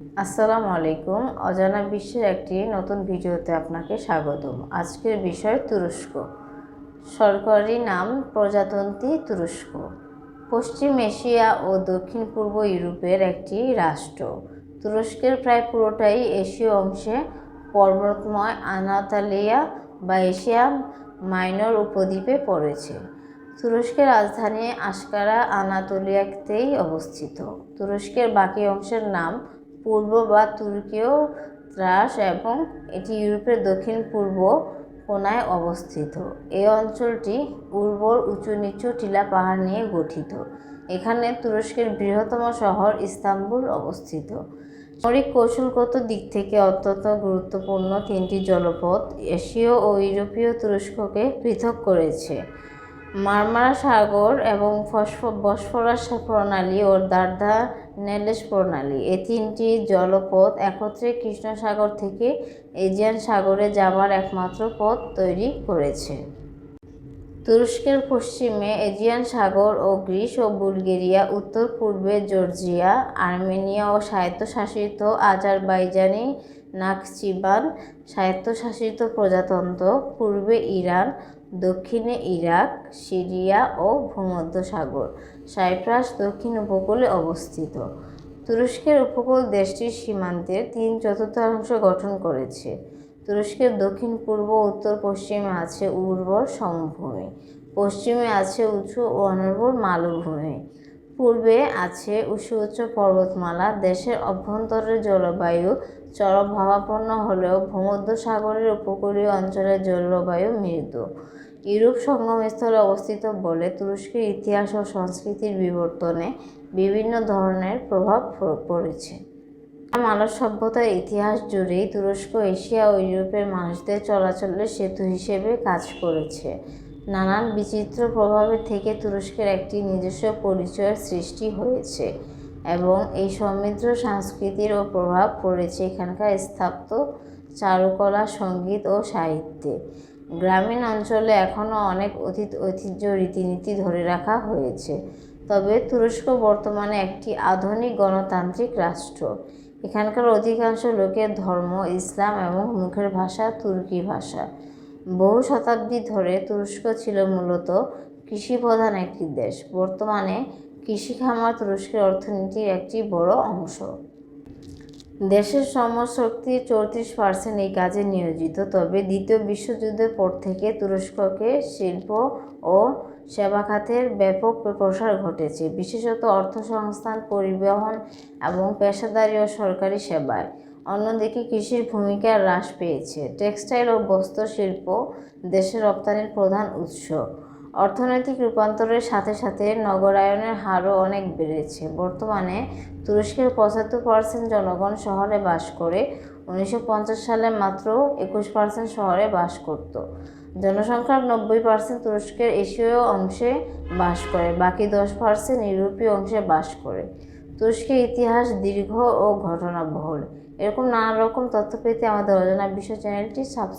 আসসালামু আলাইকুম। অজানা বিশ্বের একটি নতুন ভিডিওতে আপনাকে স্বাগতম। আজকের বিষয় তুরস্ক। সরকারি নাম প্রজাতন্ত্রী তুরস্ক। পশ্চিম এশিয়া ও দক্ষিণ পূর্ব ইউরোপের একটি রাষ্ট্র। তুরস্কের প্রায় পুরোটাই এশীয় অংশে পর্বতময় আনাতালিয়া বা এশিয়া মাইনর উপদ্বীপে পড়েছে। তুরস্কের রাজধানী আশকারা আনাতোলিয়াতেই অবস্থিত। তুরস্কের বাকি অংশের নাম পূর্ব বা তুর্কীয় ত্রাস এবং এটি ইউরোপের দক্ষিণ পূর্ব কোনায় অবস্থিত। এই অঞ্চলটি উর্বর উঁচু নিচু টিলা পাহাড় নিয়ে গঠিত। এখানে তুরস্কের বৃহত্তম শহর ইস্তাম্বুল অবস্থিত। সামরিক কৌশলগত দিক থেকে অত্যন্ত গুরুত্বপূর্ণ তিনটি জলপথ এশীয় ও ইউরোপীয় তুরস্ককে পৃথক করেছে। মারমারা সাগর এবং ফসফ- বসফরাস প্রণালী ও দার্দা নেলেস প্রণালী এ তিনটি জলপথ একত্রে কৃষ্ণসাগর থেকে এজিয়ান সাগরে যাবার একমাত্র পথ তৈরি করেছে। তুরস্কের পশ্চিমে এজিয়ান সাগর ও গ্রিস ও বুলগেরিয়া উত্তর পূর্বে জর্জিয়া, আর্মেনিয়া ও স্বায়ত্তশাসিত আজারবাইজানি নাকচিবান স্বায়ত্তশাসিত প্রজাতন্ত্র পূর্বে ইরান, দক্ষিণে ইরাক, সিরিয়া ও ভূমধ্যসাগর, সাইপ্রাস দক্ষিণ উপকূলে অবস্থিত। তুরস্কের উপকূল দেশটির সীমান্তের তিন চতুর্থাংশ গঠন করেছে। তুরস্কের দক্ষিণ, পূর্ব উত্তর পশ্চিমে আছে উর্বর সমভূমি, পশ্চিমে আছে উঁচু ও অনুর্বর মালভূমি। পূর্বে আছে উঁচু পর্বতমালা, দেশের অভ্যন্তরের জলবায়ু চরমভাবাপন্ন হলেও ভূমধ্যসাগরের উপকূলীয় অঞ্চলের জলবায়ু মৃদু। ইউরোপ সঙ্গমস্থলে অবস্থিত বলে তুরস্কের ইতিহাস ও সংস্কৃতির বিবর্তনে বিভিন্ন ধরনের প্রভাব পড়েছে। মানব সভ্যতার ইতিহাস জুড়েই তুরস্ক, এশিয়া ও ইউরোপের মানুষদের চলাচলের সেতু হিসেবে কাজ করেছে। নানান বিচিত্র প্রভাবের থেকে তুরস্কের একটি নিজস্ব পরিচয়ের সৃষ্টি হয়েছে এবং এই সমৃদ্ধ সংস্কৃতির ও প্রভাব পড়েছে এখানকার স্থাপত্য, চারুকলা, সংগীত ও সাহিত্যে। গ্রামীণ অঞ্চলে এখনও অনেক অতীত ঐতিহ্য রীতিনীতি ধরে রাখা হয়েছে। তবে তুরস্ক বর্তমানে একটি আধুনিক গণতান্ত্রিক রাষ্ট্র। এখানকার অধিকাংশ লোকের ধর্ম ইসলাম এবং মুখের ভাষা তুর্কি ভাষা। বহু শতাব্দী ধরে তুরস্ক ছিল মূলত কৃষিপ্রধান একটি দেশ। বর্তমানে কৃষি খামার তুরস্কের অর্থনীতির একটি বড় অংশ। দেশের শ্রমশক্তির চৌত্রিশ পার্সেন্ট এই কাজে নিয়োজিত, তবে দ্বিতীয় বিশ্বযুদ্ধের পর থেকে তুরস্ককে শিল্প ও সেবা খাতের ব্যাপক প্রসার ঘটেছে, বিশেষত অর্থসংস্থান, পরিবহন এবং পেশাদারি ও সরকারি সেবায়। অন্যদিকে কৃষির ভূমিকা হ্রাস পেয়েছে। টেক্সটাইল ও বস্ত্র শিল্প দেশের রপ্তানির প্রধান উৎস। অর্থনৈতিক রূপান্তরের সাথে সাথে নগরায়নের হারও অনেক বেড়েছে। বর্তমানে তুরস্কের পঁচাত্তর পার্সেন্ট জনগণ শহরে বাস করে, উনিশশো পঞ্চাশ সালে মাত্র একুশ পার্সেন্ট শহরে বাস করত। জনসংখ্যার নব্বই পার্সেন্ট তুরস্কের এশীয় অংশে বাস করে, বাকি দশ পার্সেন্ট ইউরোপীয় অংশে বাস করে। তুরস্কের ইতিহাস দীর্ঘ ও ঘটনাবহুল। এরকম নানা রকম তথ্য পেতে আমাদের অজানা বিশ্ব চ্যানেলটি সাবস্ক্রাইব